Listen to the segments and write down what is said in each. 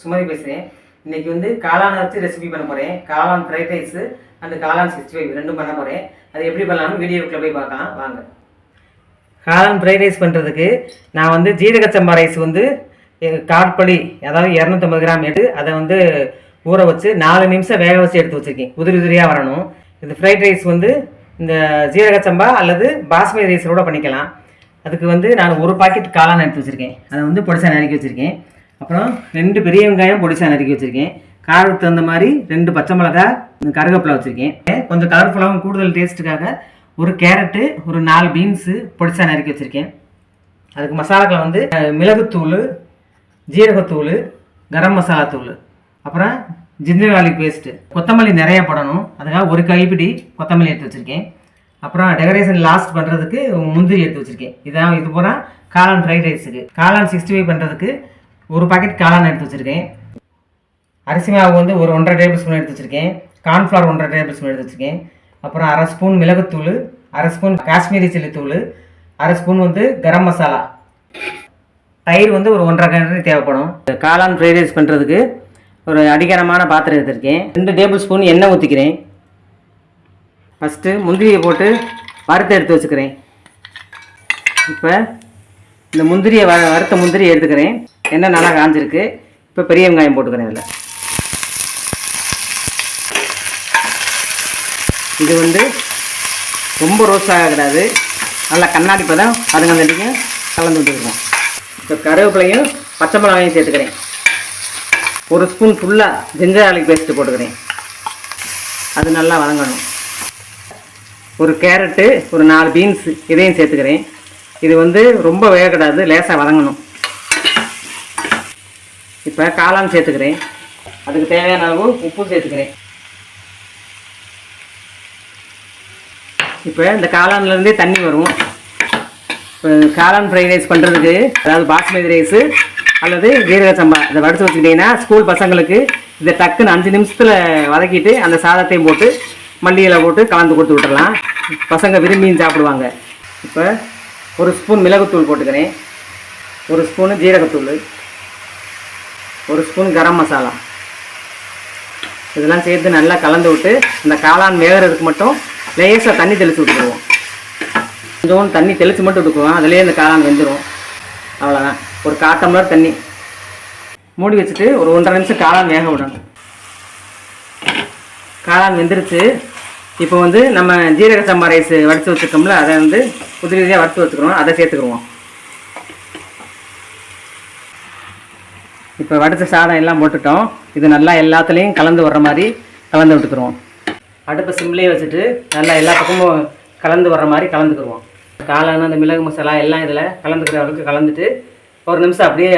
சுமதி பேசுகிறேன் இன்னைக்கு வந்து காளானை வச்சு ரெசிபி பண்ண போகிறேன் காளான் ஃப்ரைட் ரைஸு அந்த காளான் சிக்ஸ்டி ஃபைவ் ரெண்டும் பண்ண போகிறேன் அது எப்படி பண்ணலாம்னு வீடியோக்குள்ளே போய் பார்க்கலாம். வாங்க. காளான் ஃப்ரைட் ரைஸ் பண்ணுறதுக்கு நான் வந்து ஜீரக சம்பா ரைஸ் வந்து காட்படி அதாவது இரநூத்தம்பது கிராம் எடுத்து அதை வந்து ஊற வச்சு நாலு நிமிஷம் வேக வச்சு எடுத்து வச்சுருக்கேன். உதிரி உதிரியாக வரணும். இந்த ஃப்ரைட் ரைஸ் வந்து இந்த ஜீரக சம்பா அல்லது பாஸ்மதி ரைஸ் கூட பண்ணிக்கலாம். அதுக்கு வந்து நான் ஒரு பாக்கெட் காளான் எடுத்து வச்சுருக்கேன். அதை வந்து பொடிசாக நறுக்கி வச்சுருக்கேன். அப்புறம் ரெண்டு பெரிய வெங்காயம் பொடிசாக நறுக்கி வச்சுருக்கேன். காரத்துக்கு தகுந்த மாதிரி ரெண்டு பச்சை மிளகாய் கருவேப்பிலை வச்சுருக்கேன். கொஞ்சம் கலர்ஃபுல்லாகவும் கூடுதல் டேஸ்ட்டுக்காக ஒரு கேரட்டு ஒரு நாலு பீன்ஸு பொடிசாக நறுக்கி வச்சுருக்கேன். அதுக்கு மசாலாக்களை வந்து மிளகுத்தூள் ஜீரகத்தூள் கரம் மசாலா தூள். அப்புறம் ஜிஞ்சர் கார்லிக் பேஸ்ட்டு கொத்தமல்லி நிறைய போடணும். அதுக்காக ஒரு கைப்பிடி கொத்தமல்லி எடுத்து வச்சுருக்கேன். அப்புறம் டெக்கரேஷன் லாஸ்ட் பண்ணுறதுக்கு முந்திரி எடுத்து வச்சுருக்கேன். இதான் இது பூரா காளான் ஃப்ரைட் ரைஸுக்கு காளான் சிக்ஸ்டி ஃபைவ் பண்ணுறதுக்கு ஒரு பாக்கெட் காளான் எடுத்து வச்சுருக்கேன். அரிசி மாவு வந்து ஒரு ஒன்றரை டேபிள் ஸ்பூன் எடுத்து வச்சுருக்கேன். கார்ன்ஃப்ளவர் ஒன்றரை டேபிள் ஸ்பூன் எடுத்து வச்சுருக்கேன். அப்புறம் அரை ஸ்பூன் மிளகுத்தூள் அரை ஸ்பூன் காஷ்மீரி சில்லி தூள் அரை ஸ்பூன் வந்து கரம் மசாலா. தயிர் வந்து ஒரு ஒன்றரை கிணறு தேவைப்படும். காளான் ஃப்ரைட் ரைஸ் பண்ணுறதுக்கு ஒரு அடிகரமான பாத்திரம் எடுத்திருக்கேன். ரெண்டு டேபிள் ஸ்பூன் எண்ணெய் ஊற்றிக்கிறேன் ஃபஸ்ட்டு முந்திரியை போட்டு வறுத்து எடுத்து வச்சுக்கிறேன். இப்போ இந்த முந்திரியை வ வறுத்த முந்திரியை எடுத்துக்கிறேன். எண்ணெய் நல்லா காஞ்சிருக்கு. இப்போ பெரிய வெங்காயம் போட்டுக்கிறேன் இதில். இது வந்து ரொம்ப ரோஸ்ட் ஆகக்கூடாது நல்லா கண்ணாடி பதம் அதுங்க அந்த கலந்து விட்டுருக்கோம். இப்போ கருவேப்பிலையும் பச்சை மிளகாயும் சேர்த்துக்கிறேன். ஒரு ஸ்பூன் ஃபுல்லாக ஜிஞ்சர் ஆலிக் பேஸ்ட்டு போட்டுக்கிறேன். அது நல்லா வதங்கணும். ஒரு கேரட்டு ஒரு நாலு பீன்ஸு இதையும் சேர்த்துக்கிறேன். இது வந்து ரொம்ப வேகக்கூடாது லேசாக வதங்கணும். இப்போ காளான் சேர்த்துக்கிறேன். அதுக்கு தேவையான அளவு உப்பு சேர்த்துக்கிறேன். இப்போ இந்த காளான்லேருந்தே தண்ணி வரும். இப்போ காளான் ஃப்ரைட் ரைஸ் பண்ணுறதுக்கு அதாவது பாஸ்மதி ரைஸு அல்லது ஜீரக சம்பா இதை வடித்து வச்சுக்கிட்டிங்கன்னா ஸ்கூல் பசங்களுக்கு இதை டக்குன்னு அஞ்சு நிமிஷத்தில் வதக்கிட்டு அந்த சாதத்தையும் போட்டு மல்லியில் போட்டு கலந்து கொடுத்து விட்டுறலாம். பசங்க விரும்பியும் சாப்பிடுவாங்க. இப்போ ஒரு ஸ்பூன் மிளகுத்தூள் போட்டுக்கிறேன். ஒரு ஸ்பூனு ஜீரகத்தூள். ஒரு ஸ்பூன் கரம் மசாலா. இதெல்லாம் சேர்த்து நல்லா கலந்து விட்டு இந்த காளான் வேகிறதுக்கு மட்டும் லேசாக தண்ணி தெளித்து விட்டுருவோம் கொஞ்சம் தண்ணி தெளித்து மட்டும் விட்டுக்குவோம். அதுலேயே இந்த காளான் வெந்துடும் அவ்வளோதான் ஒரு காட்டம்லர் தண்ணி மூடி வச்சுட்டு ஒரு ஒன்றரை நிமிஷம் காளான் வேக விடணும். காளான் வெந்துருச்சு. இப்போ வந்து நம்ம ஜீரக சம்பா ரைஸ் வடித்து வச்சுருக்கோம்ல அதை வந்து உதிரி உதிரியாக வறுத்து வச்சுக்கிறோம் அதை சேர்த்துக்குருவோம். இப்போ வடித்த சாதம் எல்லாம் போட்டுட்டோம். இது நல்லா எல்லாத்துலேயும் கலந்து வர்ற மாதிரி கலந்து விட்டுக்குருவோம். அடுப்பை சிம்லேயே வச்சுட்டு நல்லா எல்லா பக்கமும் கலந்து வர்ற மாதிரி கலந்துக்குருவோம். காளான் அந்த மிளகு மசாலா எல்லாம் இதில் கலந்துக்கிற அளவுக்கு கலந்துட்டு ஒரு நிமிஷம் அப்படியே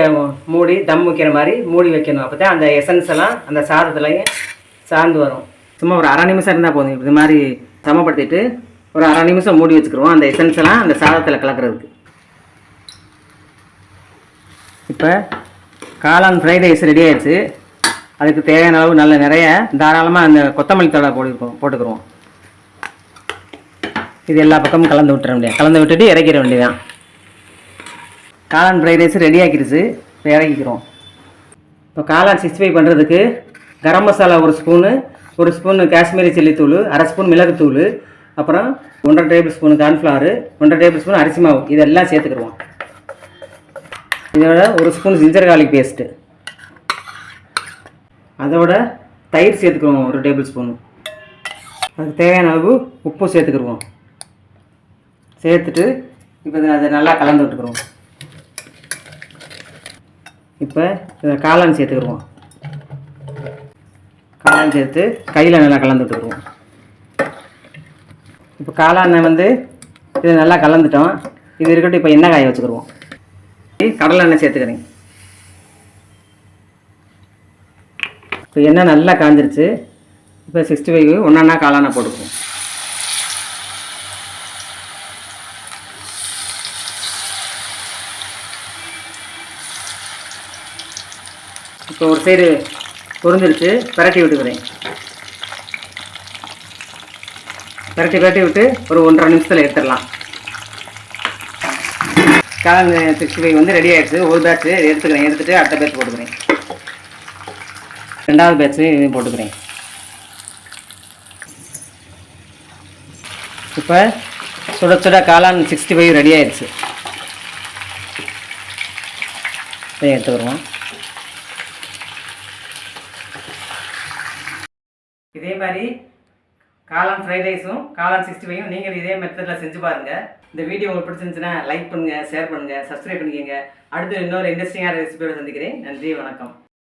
மூடி தம் வைக்கிற மாதிரி மூடி வைக்கணும். அப்போ தான் அந்த எசன்ஸ் எல்லாம் அந்த சாதத்துலேயும் சார்ந்து வரும். சும்மா ஒரு அரை நிமிஷம் இருந்தால் போதும். இது மாதிரி சமப்படுத்திட்டு ஒரு அரை நிமிஷம் மூடி வச்சுக்கிருவோம். அந்த எசன்ஸ் எல்லாம் அந்த சாதத்தில் கலக்கிறதுக்கு. இப்போ காளான் ஃப்ரைட் ரைஸ் ரெடி ஆயிடுச்சு. அதுக்கு தேவையான அளவு நல்ல நிறைய தாராளமாக அந்த கொத்தமல்லி தழை போட்டுருக்கோம் போட்டுக்கிறோம் இது எல்லா பக்கமும் கலந்து விட்டுற வேண்டியது. கலந்து விட்டுட்டு இறக்கிற வேண்டியதான் காளான் ஃப்ரைட் ரைஸ் ரெடி ஆக்கிடுச்சு. இப்போ இறக்கிக்கிறோம். இப்போ காளான் சிக்ஸ்டி ஃபைவ் பண்ணுறதுக்கு கரம் மசாலா ஒரு ஸ்பூனு ஒரு ஸ்பூன் காஷ்மீரி சில்லி தூள் அரை ஸ்பூன் மிளகுத்தூள் அப்புறம் ஒன்றரை டேபிள் ஸ்பூன் கார்ன்ஃப்ளவர் ஒன்றரை டேபிள் ஸ்பூன் அரிசி மாவு இதெல்லாம் சேர்த்துக்கிடுவோம். இதோட ஒரு ஸ்பூன் ஜிஞ்சர் கார்லிக் பேஸ்ட்டு. அதோட தயிர் சேர்த்துக்குவோம் ஒரு டேபிள் ஸ்பூன். அதுக்கு தேவையான அளவு உப்பு சேர்த்துக்கிடுவோம். சேர்த்துட்டு இப்போ அதை நல்லா கலந்து விட்டுக்குருவோம் இப்போ இதை காளான் சேர்த்துக்கிடுவோம். காளான் சேர்த்து கையில் நல்லா கலந்து இப்போ காளானை வந்து இது நல்லா கலந்துட்டோம். இது இருக்கட்டும் இப்போ எண்ணெய் காய வச்சுக்கிடுவோம் கடலை எண்ணெய் சேர்த்துக்கிறேன். இப்போ எண்ணெய் நல்லா காஞ்சிருச்சு. இப்போ சிக்ஸ்டி ஃபைவ் ஒன்றா காளானை போட்டுக்குவோம். இப்போ ஒரு சைடு பொரிஞ்சிருச்சு. பிரட்டி விட்டுக்கிறேன். பிரட்டி பரட்டி விட்டு ஒரு ஒன்றரை நிமிஷத்தில் எடுத்துடலாம். காளான் சிக்ஸ்டி ஃபைவ் வந்து ரெடி ஆகிடுச்சு ஒரு பேட்ச் எடுத்துக்கிறேன். எடுத்துட்டு அடுத்த பேட்ச் போட்டுக்கிறேன். ரெண்டாவது பேட்ச் இதையும் போட்டுக்கிறேன். இப்போ சுட சுட காளான் சிக்ஸ்டி ஃபைவ் ரெடி ஆகிடுச்சு இதையும் எடுத்துக்கிறோம். இதே மாதிரி காளான் ஃப்ரைட் ரைஸும் காளான் சிக்ஸ்டி ஃபைவும் நீங்கள் இதே மெத்தடில் செஞ்சு பாருங்கள் இந்த வீடியோ உங்களுக்கு பிடிச்சிருந்துச்சுன்னா லைக் பண்ணுங்கள் ஷேர் பண்ணுங்கள் சப்ஸ்கிரைப் பண்ணிக்கோங்க. அடுத்து இன்னொரு இன்ட்ரெஸ்டிங்கான ரெசிபியோட சந்திக்கிறேன். நன்றி வணக்கம்.